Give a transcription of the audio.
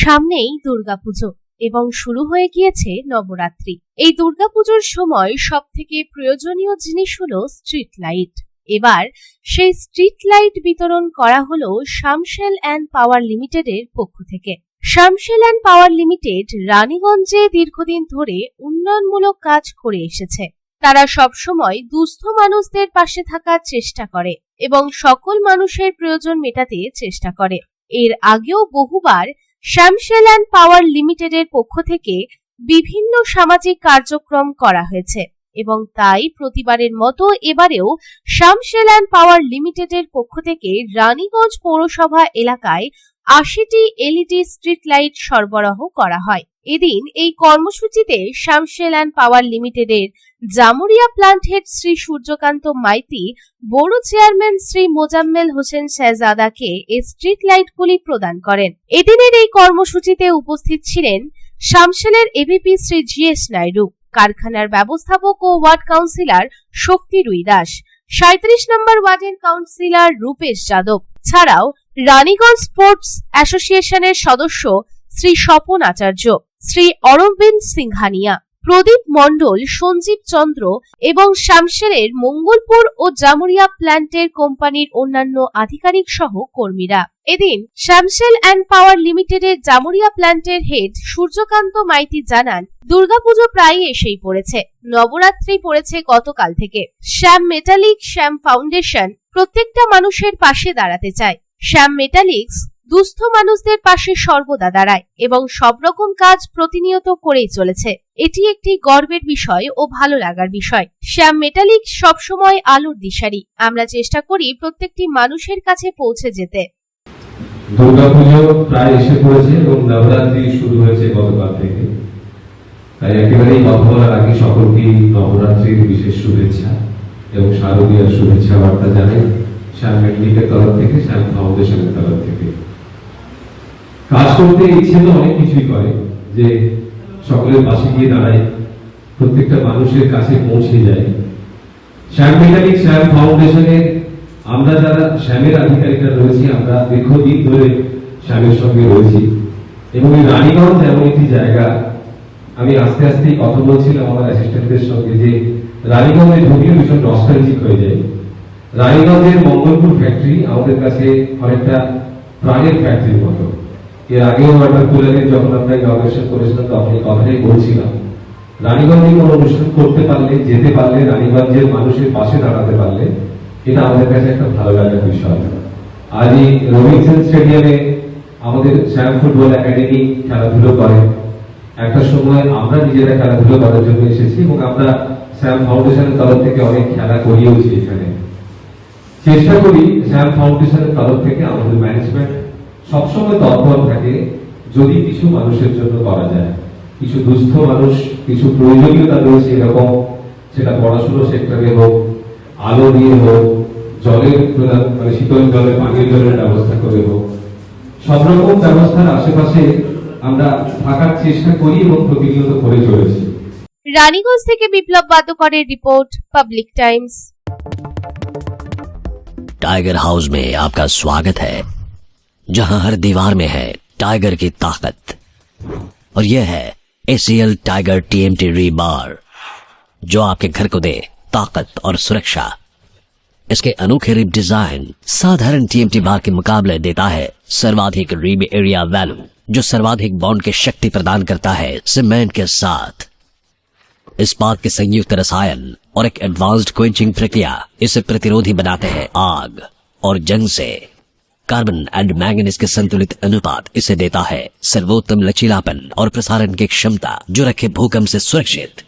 সামনেই দুর্গাপুজো এবং শুরু হয়ে গিয়েছে নবরাত্রি। এই দুর্গাপুজোর সময় সব থেকে প্রয়োজনীয় জিনিস হলো স্ট্রিট লাইট এবার সেই স্ট্রিট লাইট বিতরণ করা হলো শামশেল অ্যান্ড পাওয়ার লিমিটেডের পক্ষ থেকে। শামশেল অ্যান্ড পাওয়ার লিমিটেড রানীগঞ্জে দীর্ঘদিন ধরে উন্নয়নমূলক কাজ করে এসেছে। তারা সবসময় দুস্থ মানুষদের পাশে থাকার চেষ্টা করে এবং সকল মানুষের প্রয়োজন মেটাতে চেষ্টা করে। এর আগেও বহুবার শ্যামশেল অ্যান্ড পাওয়ার লিমিটেডের পক্ষ থেকে বিভিন্ন সামাজিক কার্যক্রম করা হয়েছে এবং তাই প্রতিবারের মতো এবারেও শ্যামশেল অ্যান্ড পাওয়ার লিমিটেডের পক্ষ থেকে রানীগঞ্জ পৌরসভা এলাকায় আশিটি এলইডি স্ট্রিট লাইট সরবরাহ করা হয়। এদিন এই কর্মসূচিতে শ্যামশেল অ্যান্ড পাওয়ার লিমিটেডের জামুরিয়া প্লান্ট হেড শ্রী সূর্যকান্ত মাইতি, বড় চেয়ারম্যান শ্রী মোজাম্মেল হোসেন শেহজাদাকে এই স্ট্রিট লাইটগুলি প্রদান করেন। এদিনের এই কর্মসূচিতে উপস্থিত ছিলেন শামশেলের ABP Shri G S Naidu, কারখানার ব্যবস্থাপক ও ওয়ার্ড কাউন্সিলর শক্তি রুই দাস সাঁত্রিশ নম্বর ওয়ার্ডের কাউন্সিলর রূপেশ যাদব। ছাড়াও রানীগঞ্জ স্পোর্টস অ্যাসোসিয়েশনের সদস্য শ্রী স্বপন আচার্য। শ্রী অরবিন্দ সিংহানিয়া, প্রদীপ মণ্ডল, সঞ্জীব চন্দ্র এবং শামশেরের মঙ্গলপুর ও জামুরিয়া প্ল্যান্টের কোম্পানির অন্যান্য আধিকারিক সহ কর্মীরা। এদিন শ্যামশেল অ্যান্ড পাওয়ার লিমিটেডের জামুরিয়া প্ল্যান্টের হেড সূর্যকান্ত মাইতি জানান, দুর্গাপুজো প্রায় এসেই পড়েছে, নবরাত্রি পড়েছে গতকাল থেকে। শ্যাম মেটালিক শ্যাম ফাউন্ডেশন প্রত্যেকটা মানুষের পাশে দাঁড়াতে চায়। শ্যাম মেটালিক্স দুস্থ মানুষদের পাশে সর্বদা দাঁড়ায় এবং সব রকম কাজ প্রতিনিয়ত করেই চলেছে। এটি একটি গর্বের বিষয় ও ভালো লাগার বিষয়। শ্যাম মেটালিক সবসময় আলোর দিশারি। আমরা চেষ্টা করি প্রত্যেকটি মানুষের কাছে পৌঁছে যেতে। দুর্গাপুজো প্রায় এসে পড়েছে এবং নবরাত্রি শুরু হয়েছে গতকাল থেকে। তাই একেবারেই কথা বলার আগে নবরাত্রির বিশেষ শুভেচ্ছা এবং শারদীয়ার শুভেচ্ছা বার্তা জানাই শ্যাম মেডিকের তরফ থেকে, শ্যাম ফাউন্ডেশনের তরফ থেকে। কাজ করতে ইচ্ছে তো অনেক কিছুই করে, যে সকলের পাশে গিয়ে দাঁড়ায়, প্রত্যেকটা মানুষের কাছে পৌঁছে যায়। শ্যাম মেকানিক, শ্যাম ফাউন্ডেশনের আমরা যারা শ্যামের আধিকারিকরা রয়েছি, আমরা দীর্ঘদিন ধরে শ্যামের সঙ্গে রয়েছি। এবং এই রানীগঞ্জ এমন একটি জায়গা, আমি আস্তে আস্তে কথা বলছিলাম আমার অ্যাসিস্ট্যান্টদের সঙ্গে যে রানীগঞ্জে ঢুকলে ভীষণ নস্টালজিক হয়ে যায়। রানীগঞ্জের মঙ্গলপুর ফ্যাক্টরি আমাদের কাছে অনেকটা প্রাণের ফ্যাক্টরির মতো। এর আগেও একটা কুলারের যখন আমরা ইনগ্রেশন করেছিলাম, তখন এই কথাটাই বলছিলাম। রানীগঞ্জে কোনো অনুষ্ঠান করতে পারলে, যেতে পারলে, রানীগঞ্জের মানুষের পাশে দাঁড়াতে পারলে, এটা আমাদের কাছে একটা ভালো লাগার বিষয়। আজ এই রবিনসন স্টেডিয়ামে আমাদের শ্যাম ফুটবল একাডেমি খেলাধুলো করে। একটা সময় আমরা নিজেরা খেলাধুলো করার জন্য এসেছি এবং আমরা শ্যাম ফাউন্ডেশনের তরফ থেকে অনেক খেলা করিয়েওছি এখানে। চেষ্টা করি শ্যাম ফাউন্ডেশনের তরফ থেকে আমাদের ম্যানেজমেন্ট সবসময় তৎপর থাকে যদি কিছু মানুষের জন্য করা যায় কিছু দুস্থ মানুষ কিছু প্রয়োজনীয়তা রয়েছে এরকম সেটা পড়াশুনো সেক্টরে হোক আলো দিয়ে হোক জলের প্রদান মানে শীতল জলের পানীয় জলের ব্যবস্থা করে হোক সব রকম ব্যবস্থার আশেপাশে আমরা থাকার চেষ্টা করি এবং প্রতিনিয়ত করে চলেছি রানীগঞ্জ থেকে বিপ্লব বাদ্যকরের report Public Times tiger house में आपका स्वागत है जहाँ हर दीवार में है टाइगर की ताकत। और यह है एसीएल टाइगर टीएमटी री बार जो आपके घर को दे ताकत और सुरक्षा। इसके अनोखे रिब डिज़ाइन साधारण टीएमटी बार के मुकाबले देता है सर्वाधिक रिब एरिया वैल्यू, जो सर्वाधिक बॉन्ड की शक्ति प्रदान करता है सीमेंट के साथ। इस्पात के संयुक्त रसायन और एक एडवांस्ड क्विंचिंग प्रक्रिया इसे प्रतिरोधी बनाते हैं आग और जंग से। कार्बन एंड मैंगनीज के संतुलित अनुपात इसे देता है सर्वोत्तम लचीलापन और प्रसारण की क्षमता जो रखे भूकंप से सुरक्षित।